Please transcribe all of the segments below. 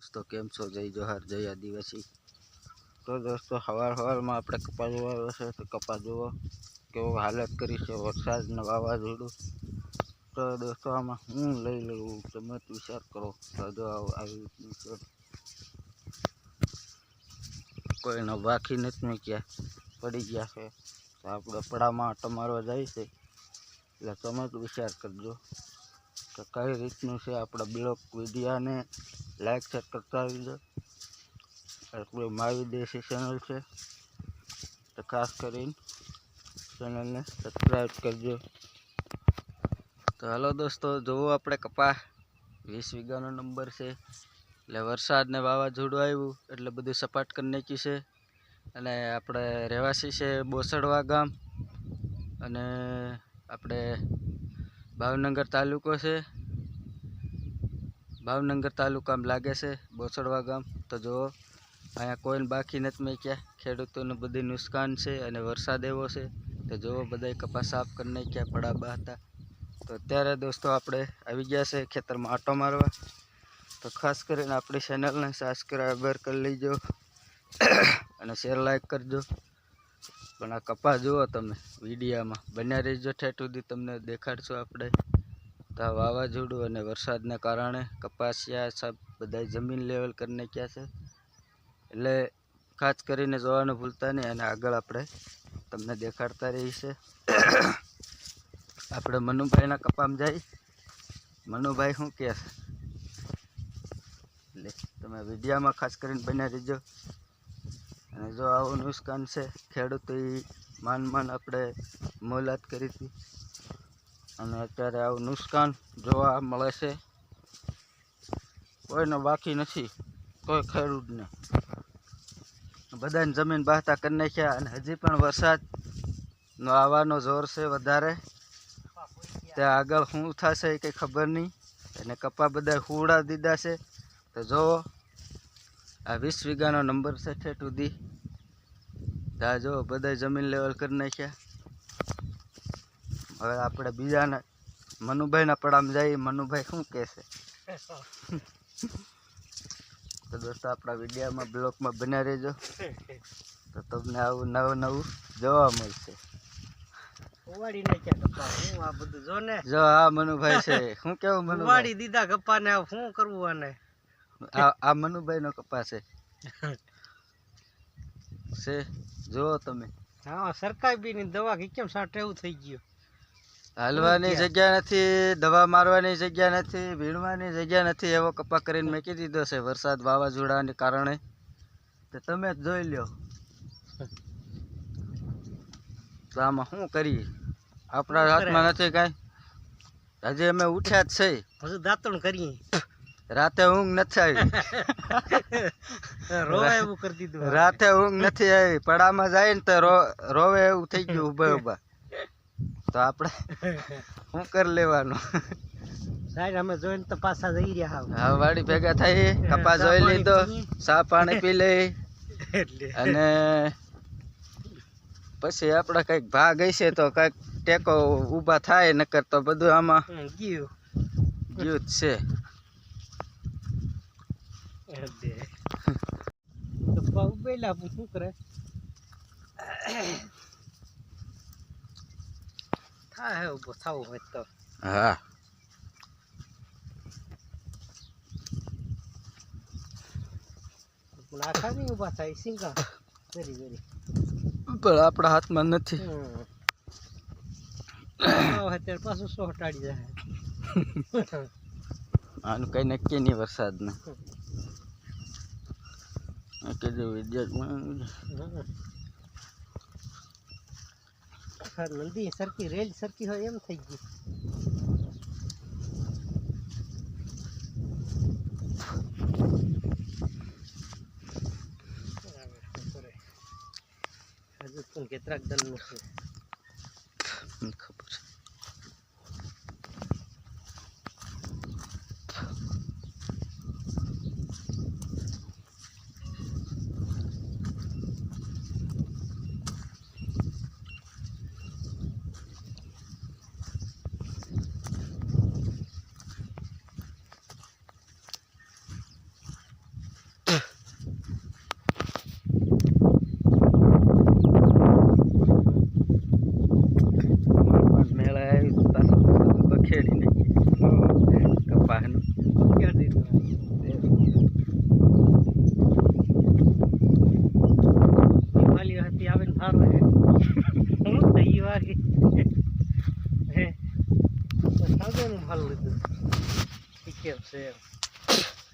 દોસ્તો, કેમ છો? જય જોહાર, જય આદિવાસી. તો દોસ્તો સવાર સવારમાં આપણે કપા જોવા છે તો કપા જુઓ, કેવો હાલત કરી છે, વરસાદ ને વાવાઝોડું. તો દોસ્તો, આમાં હું લઈ લઉં, તમે વિચાર કરો તો આવી રીતનું છે. કોઈને બાકી નથી મૂક્યા, પડી ગયા છે. તો આપણે પડામાં ટમારવા મારવા જાય છે. એટલે તમે જ વિચાર કરજો. કે કઈ રીતનું છે આપણા બ્લોગ વિડીયાને લાઈક શેર કરતા દો આપણું મારી દેશી ચેનલ છે. તો ખાસ કરીને ચેનલને સબસ્ક્રાઈબ કરજો. તો હાલો દોસ્તો, જોવો આપણે કપા. વીસ વીઘાનો નંબર છે. એટલે વરસાદને વાવાઝોડું આવ્યું, એટલે બધું સપાટ કરી નાખ્યું છે. અને આપણે રહેવાસી છે બોસડવા ગામ. અને આપણે ભાવનગર તાલુકો છે. ભાવનગર તાલુકામાં લાગે છે બોસડવા ગામ. તો જુઓ, અહીંયા કોઈને બાકી નથી મેક્યા ખેડૂતોને બધી નુકસાન છે અને વરસાદ એવો છે. તો જુઓ બધા કપાસ સાફ કરી નાખ્યા પડાબા હતા. તો અત્યારે દોસ્તો આપણે આવી ગયા છે ખેતરમાં આટો મારવા. તો ખાસ કરીને આપણી ચેનલને સબસ્ક્રાઈબર કરી લેજો. અને શેર લાઈક કરજો. પણ આ કપાસ જુઓ તમે, વિડીયામાં. બન્યા રહેજો ઠેઠ સુધી તમને દેખાડશું આપણે. તો આ વાવાઝોડું અને વરસાદને કારણે કપાસિયા સબ બધા જમીન લેવલ કરી નાખ્યા છે. એટલે ખાસ કરીને જોવાનું ભૂલતા નહીં અને આગળ આપણે તમને દેખાડતા રહી છે આપણે મનુભાઈના કપામાં જાય. મનુભાઈ શું કહે છે? એટલે તમે વિડીયામાં ખાસ કરીને બન્યા રહેજો. અને જો આવું નુકસાન છે, ખેડૂતો માન માન આપણે મોલાત કરી હતી. અને અત્યારે આવું નુકસાન જોવા મળે છે. કોઈને બાકી નથી, કોઈ ખેડૂતને. બધાને જમીન બહાતા કરી નાખ્યા અને હજી પણ વરસાદનો આવવાનો જોર છે વધારે. ત્યાં આગળ શું થશે એ કંઈ ખબર નહીં. અને કપા બધા હુડા દીધા છે. તો જુઓ આ વીસ વીઘાનો નંબર છે ઠેઠ સુધી ત્યાં જો બધા જમીન લેવલ કરી નાખ્યા. હવે આપણે બીજાને મનુભાઈના પડામાં જઈએ મનુભાઈ શું કહેશે તો દોસ્તો આપણા વિડીયામાં બ્લોગમાં બન્યા રહેજો. તો તમને આવું નવું નવું જોવા મળશે. જો આ મનુભાઈ છે. શું કેવું મનુભાઈ? દીધા ગપ્પા ને શું કરવું આને? આ મનુભાઈ નો કપા છે. છે? તમે. હા સરકારની દવા કે કેમ સાટ એવું થઈ ગયું? હાલવાની જગ્યા નથી દવા મારવાની જગ્યા નથી ભીણવાની જગ્યા નથી એવો કપા કરીને મેકી દીધો છે વરસાદ વાવાઝોડાને કારણે. તો તમે જ જોઈ લ્યો. તો આમાં શું કરીએ? આપણા હાથમાં નથી કાંઈ. હજી અમે ઉઠ્યા જ છે. હજુ દાંતણ કરીએ. રાતે ઊંઘ નથી આવી. રોવે એવું કરી દીધું રાતે ઊંઘ નથી આવી. પડામાં જાય ને તો રોવે એવું થઈ ગયું ઊભા ઊભા. તો આપણે શું કરી લેવાનું? સાહેબ અમે જોઈને તો પાછા જઈ રહ્યા હા વાડી ભેગા થઈ કપા જોઈ લીધો સા પાણી પી લઈ અને પછી આપણે કંઈક ભાગ હશે તો કંઈક ટેકો ઊભા થાય નકર તો બધું આમાં ગયું. ગયું જ છે. ગપ્પા ઉભેલા શું કરે? થાય હે ઊભો થવું હોય તો. હા. આખા નહીં ઊભા થાય સિંગા. Very very. પણ આપણા હાથમાં નથી. અત્યારે પાછું સો હટાડી જાય આનું કઈ નક્કી નહીં વરસાદનું. મેં જે વિદ્યાર્થમાં નદી સરખી રેલ સરખી હોય એમ થઈ ગયું. હજુ તું કેટલાક દલ છે? ખબર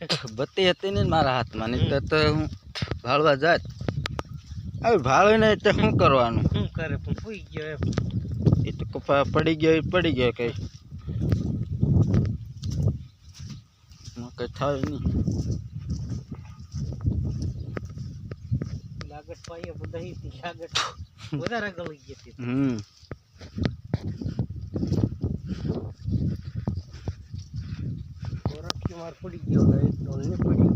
છે બત્તી હતી ને મારા હાથમાં નહીં તો હું ભાળવા જાત. હવે ભાળે ને તો શું કરવાનું? શું કરે પણ સુઈ ગયો એમ. એ તો કપા પડી ગયો પડી ગયો કઈ. કઈ થાય નહીં. લાગટ પાઈએ બધા હતી વધારે ગળી ગઈ હતી હમ. માર પડી ગયો હવે એક ડોલ ને પડી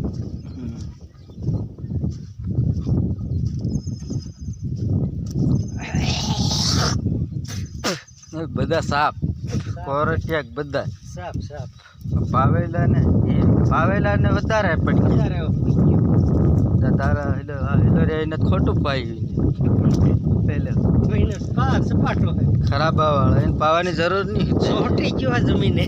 બધા સાપ. કોરટિયાક બધા? સાપ સાપ. પાવેલા ને એ પાવેલા ને વધારે પડી ગયા. તારા હિલો આ રે એને ખોટું પાઈ પહેલે ખરાબ વાળા એને પાવાની જરૂર નહીં. સોટી ગયો આ જમીને.